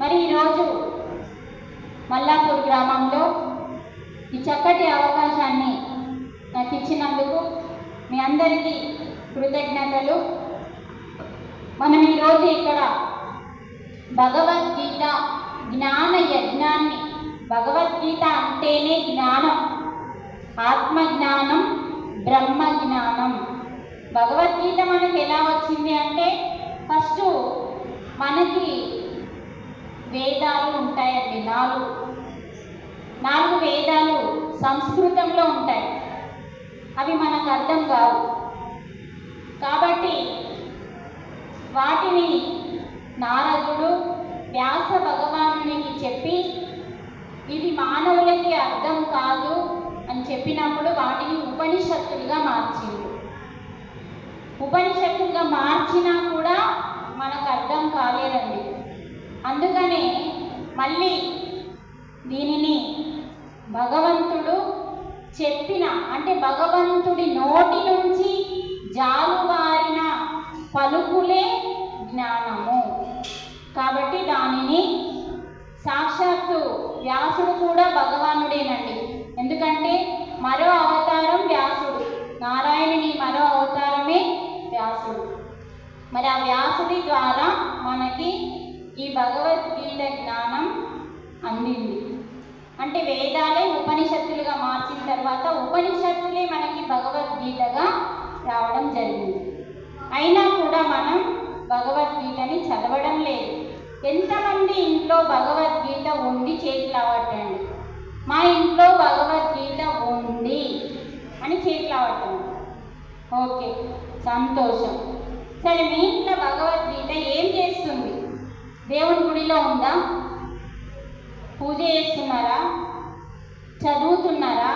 మరి ఈరోజు మల్లాపూర్ గ్రామంలో ఈ చక్కటి అవకాశాన్ని నాకు ఇచ్చినందుకు మీ అందరికీ కృతజ్ఞతలు. మనం ఈరోజు ఇక్కడ భగవద్గీత జ్ఞాన యజ్ఞాన్ని భగవద్గీత అంటేనే జ్ఞానం ఆత్మ జ్ఞానం బ్రహ్మ జ్ఞానం భగవద్గీత మనకి ఎలా వచ్చింది అంటే ఫస్ట్ మనకి వేదాలు ఉంటాయండి. నాలుగు నాలుగు వేదాలు సంస్కృతంలో ఉంటాయి. అవి మనకు అర్థం కావు. కాబట్టి వాటిని నారదుడు వ్యాస భగవానునికి చెప్పి ఇది మానవులకి అర్థం కాదు అని చెప్పినప్పుడు వాటిని ఉపనిషత్తులుగా మార్చింది ఉపనిషత్తులుగా మార్చినా కూడా మనకు అర్థం కాలేదండి. అందుకనే మళ్ళీ దీనిని భగవంతుడు చెప్పిన అంటే భగవంతుడి నోటి నుంచి జాలువారిన పలుకులే జ్ఞానము. కాబట్టి దానిని సాక్షాత్తు వ్యాసుడు కూడా భగవానుడేనండి. ఎందుకంటే మరో అవతారం వ్యాసుడు. నారాయణుని మరో అవతారం మరి ఆ వ్యాసుడి ద్వారా మనకి ఈ భగవద్గీత జ్ఞానం అందింది. అంటే వేదాలే ఉపనిషత్తులుగా మార్చిన తర్వాత ఉపనిషత్తులే మనకి భగవద్గీతగా రావడం జరిగింది. అయినా కూడా మనం భగవద్గీతని చదవడం లేదు. ఎంతమంది ఇంట్లో భగవద్గీత ఉండి చేతులు అవ్వటండి మా ఇంట్లో భగవద్గీత ఉంది అని చేతులు అవ్వటండి ఓకే సంతోషం. సరే మీ ఇంట్లో భగవద్గీత ఏం చేస్తుంది? దేవుని గుడిలో ఉందా? పూజ చేస్తున్నారా? చదువుతున్నారా?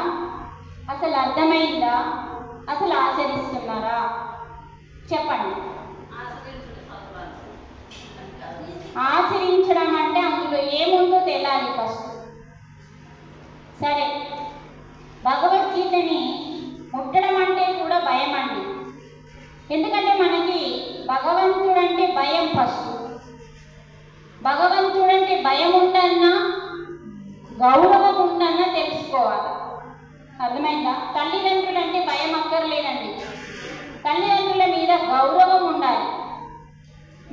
అసలు అర్థమైందా? అసలు ఆచరిస్తున్నారా? చెప్పండి. ఆచరించడం అంటే అందులో ఏముందో తెలియాలి ఫస్ట్. సరే భగవద్గీతని ముట్టడం అంటే కూడా భయం అండి ఎందుకంటే మనకి భగవంతుడంటే భయం ఫస్ట్. భగవంతుడంటే భయం ఉండన్నా గౌరవం ఉండన్నా తెలుసుకోవాలి. అర్థమైందా? తల్లిదండ్రులు అంటే భయం అక్కర్లేదండి. తల్లిదండ్రుల మీద గౌరవం ఉండాలి.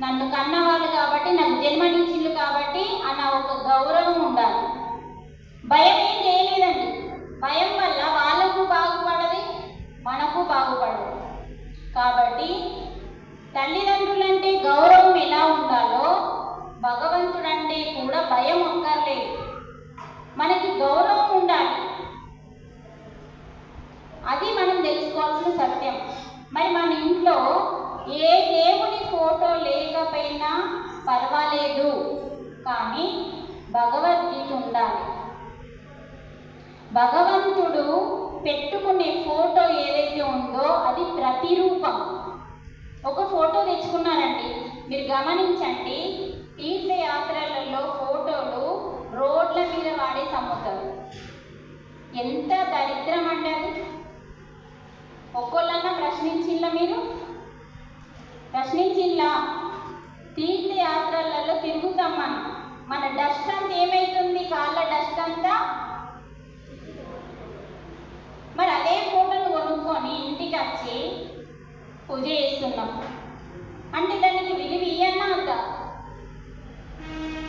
నన్ను కన్నవాళ్ళు కాబట్టి నాకు జన్మనిచ్చిండ్రు కాబట్టి అన్న ఒక గౌరవం ఉండాలి. భయం ఏం చేయలేదండి. భయం వల్ల వాళ్ళకు బాగుపడది మనకు బాగుపడదు. కాబట్టి తల్లిదండ్రులంటే గౌరవం ఎలా ఉండాలో భగవంతుడంటే కూడా భయం ఒక్కర్లేదు మనకి గౌరవం ఉండాలి. అది మనం తెలుసుకోవాల్సిన సత్యం. మరి మన ఇంట్లో ఏ దేవుని ఫోటో లేకపోయినా పర్వాలేదు. కానీ భగవద్గీత ఉండాలి. భగవంతుడు పెట్టుకునే ఫోటో ప్రతిరూపం. ఒక ఫోటో తెచ్చుకున్నానండి మీరు గమనించండి తీర్థయాత్రలలో ఫోటోలు రోడ్ల మీద వాడేసి అమ్ముతారు ఎంత దరిద్రం అండి అది? ఒక్కొల్లన్నా ప్రశ్నించిందా మీరు? ప్రశ్నించిందా తీర్థయాత్రలలో తిరుగుతాం మనం. మన డస్ట్ అంతా ఏమైతుంది? కాళ్ళ డస్ట్ అంతా మరి అదే ఫోటోను కొనుక్కొని ఇంటికి వచ్చి పూజ చేస్తున్నాం అంటే దానికి విలువ ఇయ్యన్నా వద్దా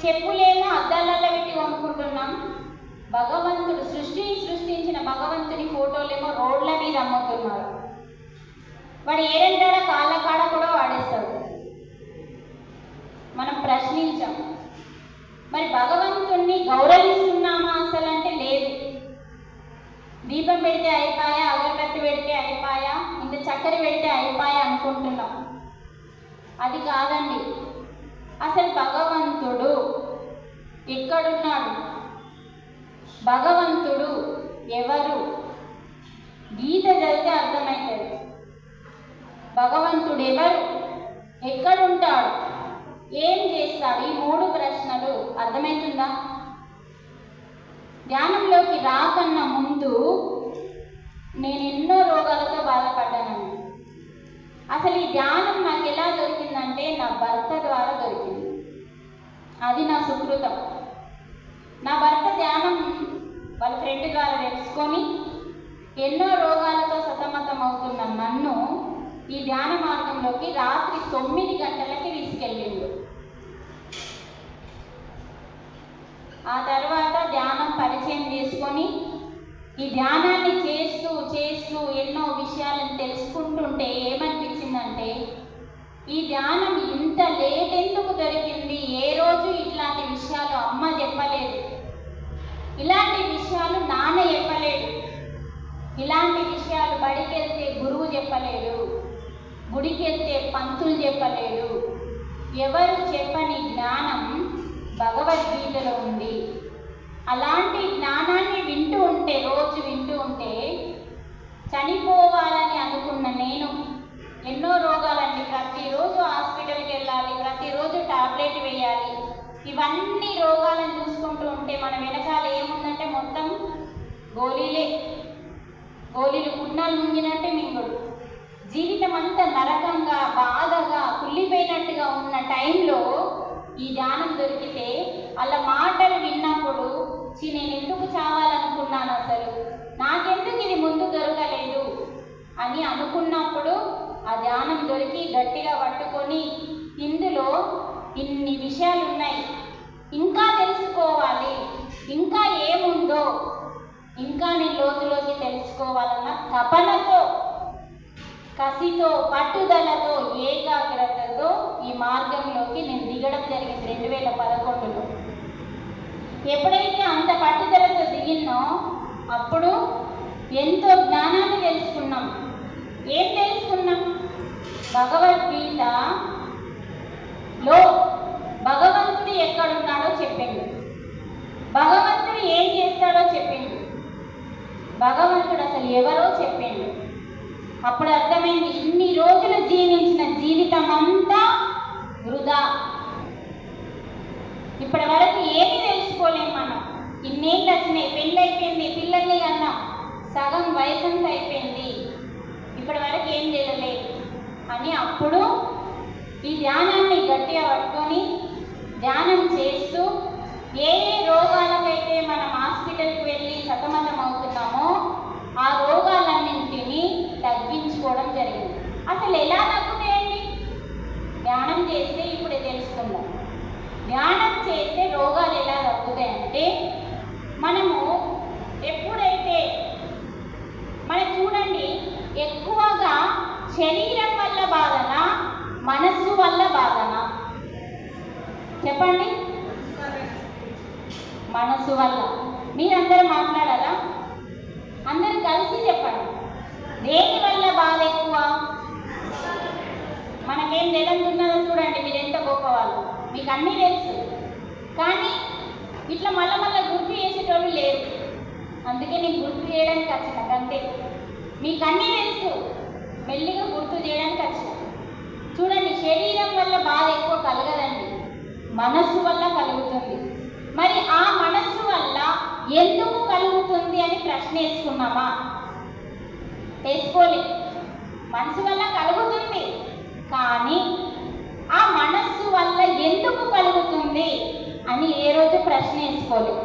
చెప్పులేమో అద్దాలలో పెట్టి కొనుక్కుంటున్నాం. భగవంతుడు సృష్టిని సృష్టించిన భగవంతుని ఫోటోలేమో రోడ్ల మీద అమ్ముతున్నారు. వాడు ఏడంటాడ? కాళ్ళ కాడ కూడా వాడేస్తాడు. మనం ప్రశ్నించాం. మరి భగవంతుణ్ణి గౌరవిస్తున్నామా అసలు అంటే లేదు. దీపం పెడితే అయిపోయా? అగరబత్తి పెడితే అయిపోయా? ఇంత చక్కెర పెడితే అయిపోయా అనుకుంటున్నాం. అది కాదండి. అసలు భగవంతుడు ఎక్కడున్నాడు భగవంతుడు ఎవరు? గీత చదివితే అర్థమవుతుంది భగవంతుడు ఎవరు? ఎక్కడుంటాడు? ఏం చేస్తాడు? ఈ మూడు ప్రశ్నలు అర్థమవుతుందా ధ్యానంలోకి రాకన్నా ముందు నేను ఎన్నో రోగాలతో బాధపడ్డానండి అసలు ఈ ధ్యానం నాకు ఎలా దొరికిందంటే నా భర్త ద్వారా దొరికింది. అది నా సుకృతం. నా భర్త ధ్యానం వాళ్ళ ఫ్రెండ్ ద్వారా తెలుసుకొని ఎన్నో రోగాలతో సతమతం అవుతున్న నన్ను ఈ ధ్యాన మార్గంలోకి రాత్రి తొమ్మిది గంటలకి తీసుకెళ్ళిండు. ఆ తర్వాత ధ్యానం పరిచయం చేసుకొని ఈ ధ్యానాన్ని చేస్తూ చేస్తూ ఎన్నో విషయాలను తెలుసుకుంటుంటే ఏమనిపించిందంటే ఈ ధ్యానం ఇంత లేట్ ఎందుకు దొరికింది? ఏ రోజు ఇట్లాంటి విషయాలు అమ్మ చెప్పలేదు. ఇలాంటి విషయాలు నాన్న చెప్పలేడు ఇలాంటి విషయాలు బడికెళ్తే గురువు చెప్పలేడు గుడికెళ్తే పంతులు చెప్పలేడు ఎవరు చెప్పని జ్ఞానం భగవద్గీతలో ఉంది. అలాంటి జ్ఞానాన్ని వింటూ ఉంటే రోజు వింటూ ఉంటే చనిపోవాలని అనుకున్న నేను ఎన్నో రోగాల టాబ్లెట్ వేయాలి. ఇవన్నీ రోగాలను చూసుకుంటూ ఉంటే మన వెనకాల ఏముందంటే మొత్తం గోళీలే. గోళీలు పుట్నాలు ముంగినట్టే మింగుడు. జీవితం అంతా నరకంగా బాధగా కుళ్ళిపోయినట్టుగా ఉన్న టైంలో ఈ ధ్యానం దొరికితే అలా మాటలు విన్నప్పుడు చి నేను ఎందుకు చావాలనుకున్నాను అసలు? నాకెందుకు ఇది ముందు దొరకలేదు? అని అనుకున్నప్పుడు ఆ ధ్యానం దొరికి గట్టిగా పట్టుకొని ఇందులో ఇన్ని విషయాలు ఉన్నాయి ఇంకా తెలుసుకోవాలి. ఇంకా ఏముందో ఇంకా నేను లోతులోకి తెలుసుకోవాలన్న తపనతో కసితో పట్టుదలతో ఏకాగ్రతతో ఈ మార్గంలోకి నేను దిగడం జరిగింది రెండు వేల పదకొండులో. ఎప్పుడైతే అంత పట్టుదలతో దిగినో అప్పుడు ఎంతో జ్ఞానాన్ని తెలుసుకున్నాం. ఏం తెలుసుకున్నాం? భగవద్గీతలో భగవంతుడు ఎక్కడున్నాడో చెప్పిండు. భగవంతుడు ఏం చేస్తాడో చెప్పిండు. భగవంతుడు అసలు ఎవరో చెప్పిండు. అప్పుడు అర్థమైంది ఇన్ని రోజులు జీవించిన జీవితం అంతా వృధా. ఇప్పటి వరకు ఏమీ తెలుసుకోలేం మనం. ఇన్నేళ్ళు వచ్చినాయి పెళ్ళి అయిపోయింది పిల్లల్ని కన్నాం సగం వయసంతా అయిపోయింది. ఇప్పటి వరకు ఏం తెలియలేదు అని అప్పుడు ఈ ధ్యానాన్ని గట్టిగా పట్టుకొని ధ్యానం చేస్తూ ఏ ఏ రోగాలకైతే మనం హాస్పిటల్కి వెళ్ళి సతమతం అవుతున్నామో ఆ రోగాలు తగ్గించుకోవడం జరిగింది అసలు ఎలా తగ్గుతాయండి ధ్యానం చేస్తే ఇప్పుడే తెలుసుకుందాం ధ్యానం చేస్తే రోగాలు ఎలా తగ్గుతాయంటే మనము ఎప్పుడైతే మనం చూడండి ఎక్కువగా శరీరం వల్ల బాధన మనస్సు వల్ల బాధన చెప్పండి. మనస్సు వల్ల. మీరందరూ మాట్లాడారా అందరూ కలిసి చెప్పండి. దేని వల్ల బాధ ఎక్కువ? మనకేం తెలియదున్నదో చూడండి మీరు ఎంత గొప్పవాళ్ళు. మీకు అన్నీ తెలుసు. కానీ ఇట్లా మళ్ళా మళ్ళీ గుర్తు చేసేటోళ్ళు లేరు. అందుకే నేను గుర్తు చేయడానికి వచ్చిన అంతే. మీకు అన్నీ తెలుసు. మెల్లిగా గుర్తు చేయడానికి వచ్చిన. చూడండి శరీరం వల్ల బాధ ఎక్కువ కలగదండి. మనస్సు వల్ల కలుగుతుంది. మరి ఆ మనస్సు వల్ల ఎందుకు కలుగుతుంది అని ప్రశ్న వేసుకున్నామా? వేసుకోలేదు మనసు వల్ల కలుగుతుంది. కానీ ఆ మనస్సు వల్ల ఎందుకు కలుగుతుంది అని ఏ రోజు ప్రశ్న వేసుకోలేదు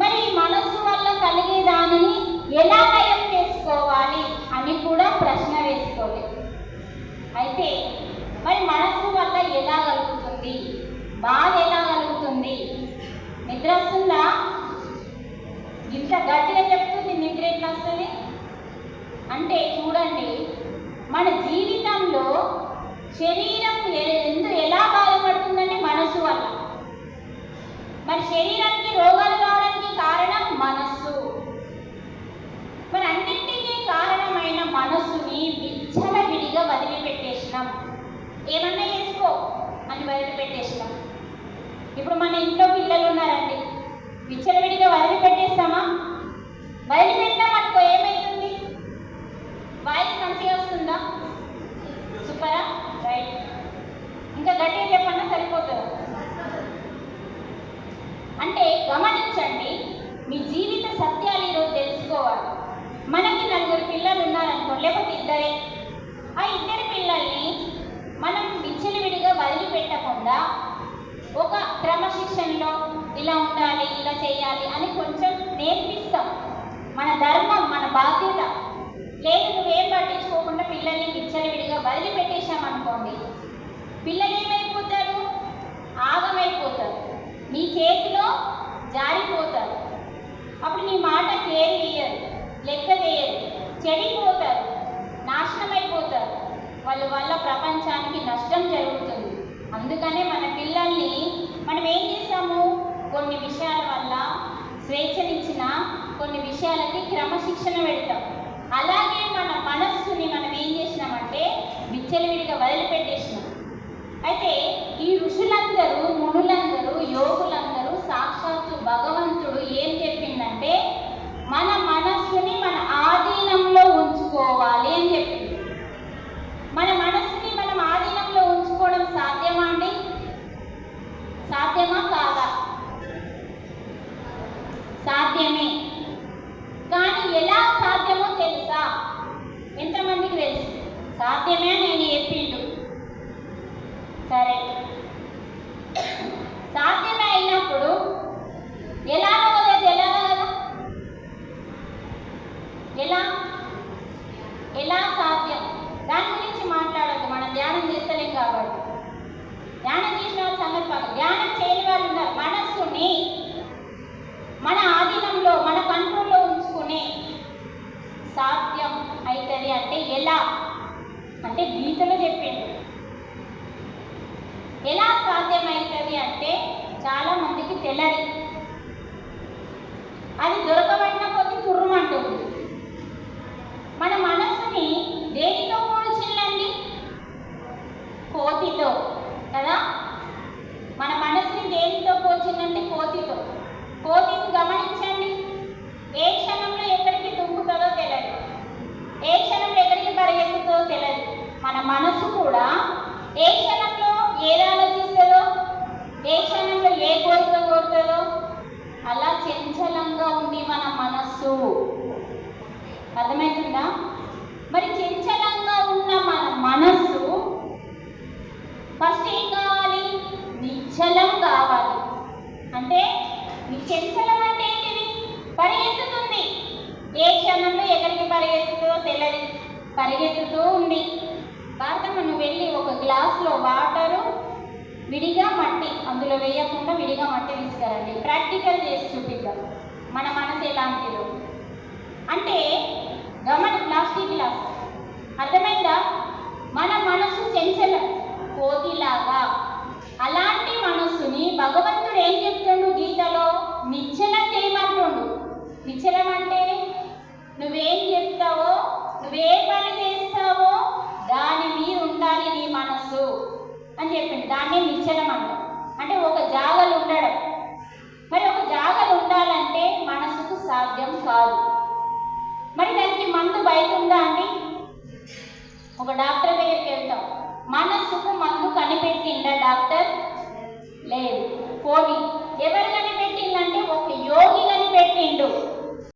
మరి ఈ మనస్సు వల్ల కలిగే దానిని ఎలా నయం చేసుకోవాలి అని కూడా ప్రశ్న వేసుకోలేదు అయితే మరి మనస్సు వల్ల ఎలా కలుగుతుంది బాధ ఎలా కలుగుతుంది నిద్ర వస్తుందా ఇంత గట్టిగా చెప్తుంది నిద్ర ఎట్లా వస్తుంది అంటే చూడండి మన జీవితంలో శరీరం ఎందు ఎలా బాధపడుతుందంటే మనసు వల్ల. మరి శరీరానికి రోగాలు రావడానికి కారణం మనస్సు. మరి అన్నింటికీ కారణమైన మనస్సుని విచ్చలవిడిగా వదిలిపెట్టేసినాం. ఏమన్నా చేసుకో? అని వదిలిపెట్టేసినాం. ఇప్పుడు మన ఇంట్లో పిల్లలు ఉన్నారండి. విచ్చలవిడిగా వదిలిపెట్టేస్తామా వదిలిపెట్టాం మనకు ఏమవుతుంది వాయిస్ మంచిగా వస్తుందా? సూపరా? రైట్. ఇంకా గట్టిగా చెప్పన్నా సరిపోతుంది? అంటే గమనించండి మీ జీవిత సత్యాలు ఈరోజు తెలుసుకోవాలి. మనకి నలుగురు పిల్లలు ఉన్నారనుకో లేకపోతే ఇద్దరే. ఆ ఇద్దరి పిల్లల్ని మనం విచ్చలవిడిగా వదిలిపెట్టకుండా ఒక క్రమశిక్షణలో ఇలా ఉండాలి ఇలా చేయాలి అని కొంచెం నేర్పిస్తాం. మన ధర్మం మన బాధ్యత. లేదు నువ్వేం పట్టించుకోకుండా పిల్లల్ని విచ్చలవిడిగా వదిలిపెట్టేశామనుకోండి పిల్లలు ఏమైపోతారు? ఆగమైపోతారు. నీ చేతిలో జారిపోతారు. అప్పుడు నీ మాట కేర్ చేయరు లెక్క వేయరు చెడిపోతారు నాశనమైపోతారు. వాళ్ళ వల్ల ప్రపంచానికి నష్టం జరుగుతుంది. అందుకనే మన మనం ఏం చేసాము కొన్ని విషయాల వల్ల స్వేచ్ఛనిచ్చిన కొన్ని విషయాలకి క్రమశిక్షణ పెడతాం. అలాగే మన మనస్సుని మనం ఏం చేసినామంటే విచ్చలవిడిగా వదిలిపెట్టేసినాం. అయితే ఈ ఋషులందరూ మునులందరూ యోగులందరూ సాక్షాత్తు భగవంతుడు ఏం చెప్పిందంటే మన మనస్సుని మన ఆధీనంలో ఉంచుకోవాలి అని చెప్పింది మన మనస్సుని మనం ఆధీనంలో ఉంచుకోవడం సాధ్యమా అండి సాధ్యమా కాదా సాధ్యమే. కానీ ఎలా సాధ్యమో తెలుసా? ఎంతమందికి తెలుసు? సాధ్యమే నేను చెప్పిండు సరే సాధ్యమే అయినప్పుడు ఎలాగో కదా ఎలాగో కదా ఎలా ఎలా సాధ్యం దాని గురించి మాట్లాడద్దు మనం ధ్యానం చేస్తలేం కాబట్టి ధ్యానం చేసిన వాళ్ళ సంగతి పక్కన. ధ్యానం చేయని వాళ్ళు ఉన్నారు మనస్సుని మన ఆధీనంలో మన కంట్రోల్లో ఉంచుకునే సాధ్యం అవుతుంది అంటే ఎలా అంటే గీతలో చెప్పిండు ఎలా సాధ్యమవుతుంది అంటే చాలా మందికి తెలియదు అది దొరకబడిన కొద్ది తుర్రమంటుంది మన మనస్సుని దేనితో పోల్చిందండి కోతితో కదా మన మనసుని దేనితో పోల్చిందంటే కోతితో కోతిని గమనించండి ఏ క్షణంలో ఎక్కడికి దుంకుతుందో తెలియదు ఏ క్షణంలో ఎక్కడికి పరిగెత్తుతుందో తెలియదు మన మనసు కూడా ఏ క్షణంలో ఏది ఆలోచిస్తుందో ఏ క్షణంలో ఏ కోరిక కోరుతుందో అలా చంచలంగా ఉంది మన మనస్సు అర్థమవుతుందా మరి చంచలంగా ఉన్న మన మనస్సు ఫస్ట్ ఏం కావాలి నిశ్చలం కావాలి అంటే ఈ చంచలం అంటే ఏంటిది పరిగెత్తుతుంది ఏ క్షణంలో ఎక్కడికి పరిగెత్తుతుందో తెలియదు పరిగెత్తుతూ ఉంది భారతమ్మ నువ్వు వెళ్ళి ఒక గ్లాస్లో వాటరు విడిగా మట్టి అందులో వేయకుండా విడిగా మట్టి తీసుకురండి ప్రాక్టికల్ చేసి చూపిద్దాం. మన మనసు ఎలాంటిదో. అంటే గమని ప్లాస్టిక్ గ్లాస్. అర్థమైందా? మన మనసు చెంచల కోతిలాగా. అలాంటి మనస్సుని భగవంతుడు ఏం చెప్తుండు గీతలో? నిశ్చలం చేయమంటుండు నిశ్చలం అంటే నువ్వేం చెప్తావో నువ్వే పని చేస్తావో దాని మీద ఉండాలి నీ మనస్సు అని చెప్పిండు. దాన్ని ఒక జాగలు ఉండడం. మరి ఒక జాగలు ఉండాలంటే మనసుకు సాధ్యం కాదు. మరి దానికి మందు బయట ఉందా అండి? ఒక డాక్టర్ దగ్గరికి వెళ్తాం. మనస్సుకు మందు కనిపెట్టిందా డాక్టర్? లేదు. పోనీ. ఎవరు కనిపెట్టిందంటే ఒక యోగి కనిపెట్టిండు.